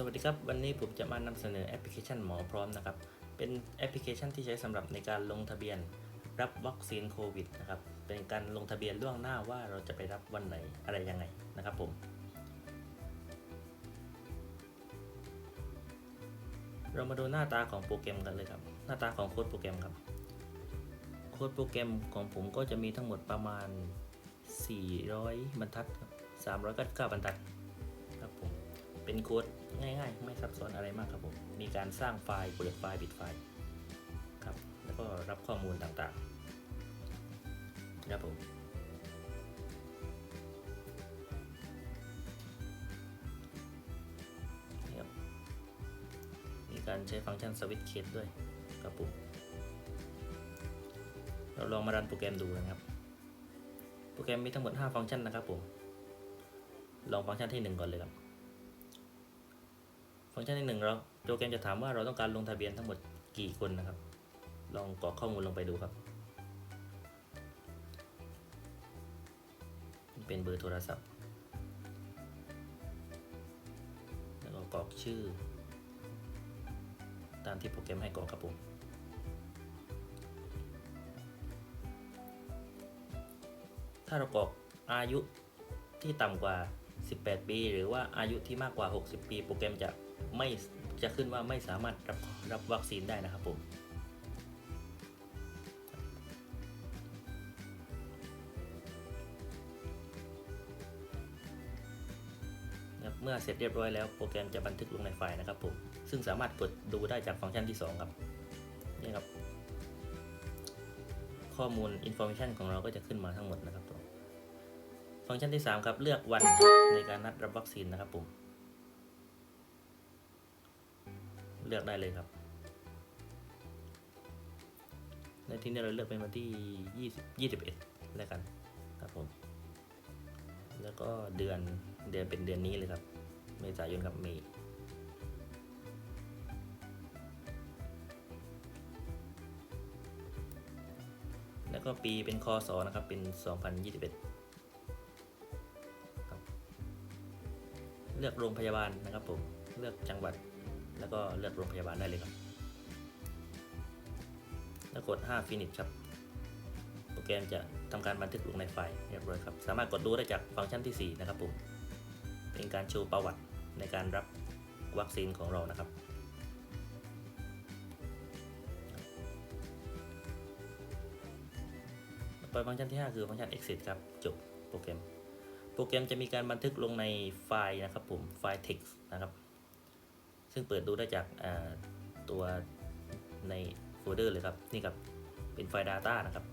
สวัสดีครับ วันนี้ผมจะมานำเสนอแอปพลิเคชันหมอพร้อมนะครับ เป็นแอปพลิเคชันที่ใช้สำหรับในการลงทะเบียนรับวัคซีนโควิดนะครับเป็นการลงทะเบียนล่วงหน้าว่าเราจะไปรับวันไหนอะไรยังไงนะครับผม เรามาดูหน้าตาของโปรแกรมกันเลยครับ หน้าตาของโค้ดโปรแกรมครับ โค้ดโปรแกรมของผมก็จะมีทั้งหมดประมาณ 400 บรรทัดครับ399บรรทัดครับผม เป็นโค้ดง่าย ๆ ไม่ซับซ้อนอะไรมากครับผม มีการสร้างไฟล์เปิดไฟล์ปิดไฟล์ครับ แล้วก็รับข้อมูลต่างๆครับผมมีการใช้ฟังก์ชันสวิตช์เคสด้วยครับผมเราลองมารันโปรแกรมดูนะครับ โปรแกรมมีทั้งหมด 5 ฟังก์ชันนะครับผม ลองฟังก์ชันที่ 1 ก่อนเลยครับ ฟังก์ชันที่หนึ่งเราโปรแกรมจะถามว่าเราต้องการลงทะเบียนทั้งหมดกี่คนนะครับ ลองกรอกข้อมูลลงไปดูครับ เป็นเบอร์โทรศัพท์ แล้วก็กรอกชื่อ ตามที่โปรแกรมให้กรอกครับผมถ้าเรากรอกอายุที่ต่ำกว่า 18 ปี หรือว่าอายุที่มากกว่า 60 ปี โปรแกรมจะไม่จะขึ้นว่าไม่สามารถรับรับวัคซีนได้นะครับผมเมื่อเสร็จเรียบร้อยแล้วโปรแกรมจะบันทึกลงในไฟล์นะครับผมซึ่งสามารถกดดูได้จากฟังก์ชันที่ 2 ครับนี่ครับ ข้อมูล information ของเราก็จะขึ้นมาทั้งหมดนะครับผม ฟังก์ชันที่ 3 ครับ เลือกวันในการนัดรับวัคซีนนะครับผมเลือกได้เลยครับ ในที่นี้เราเลือกเป็นวันที่ 20 21แล้วกันครับผม แล้วก็เดือนเดือนเป็นเดือนนี้เลยครับ เมษายนครับเมษแล้วก็ปีเป็นคศนะครับเป็น 2021 เลือกโรงพยาบาลนะครับผม เลือกจังหวัด แล้วก็เลือกโรงพยาบาลได้เลยครับ แล้วกด 5 finish ครับ โปรแกรมจะทำการบันทึกลงในไฟล์เรียบร้อยครับ สามารถกดดูได้จากฟังก์ชันที่ 4 นะครับผม เป็นการโชว์ประวัติในการรับวัคซีนของเรานะครับไปฟังก์ชันที่ 5 คือฟังก์ชัน exit ครับ จบโปรแกรม โปรแกรมจะมีการบันทึกลงในไฟล์นะครับผม ไฟล์ text นะครับ ซึ่งเปิดดูได้จากาตัวในโฟลเดอร์เลยครับ นี่ครับ เป็นไฟล์ Data นะครับ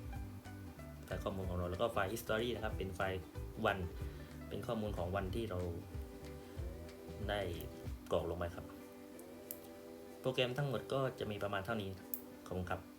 ไฟล์ข้อมูลของเรา แล้วก็ไฟล์ History นะครับ เป็นไฟล์วัน เป็นข้อมูลของวันที่เราได้กรอกลงไปครับ โปรแกรมทั้งหมดก็จะมีประมาณเท่านี้ขอบคุณครับ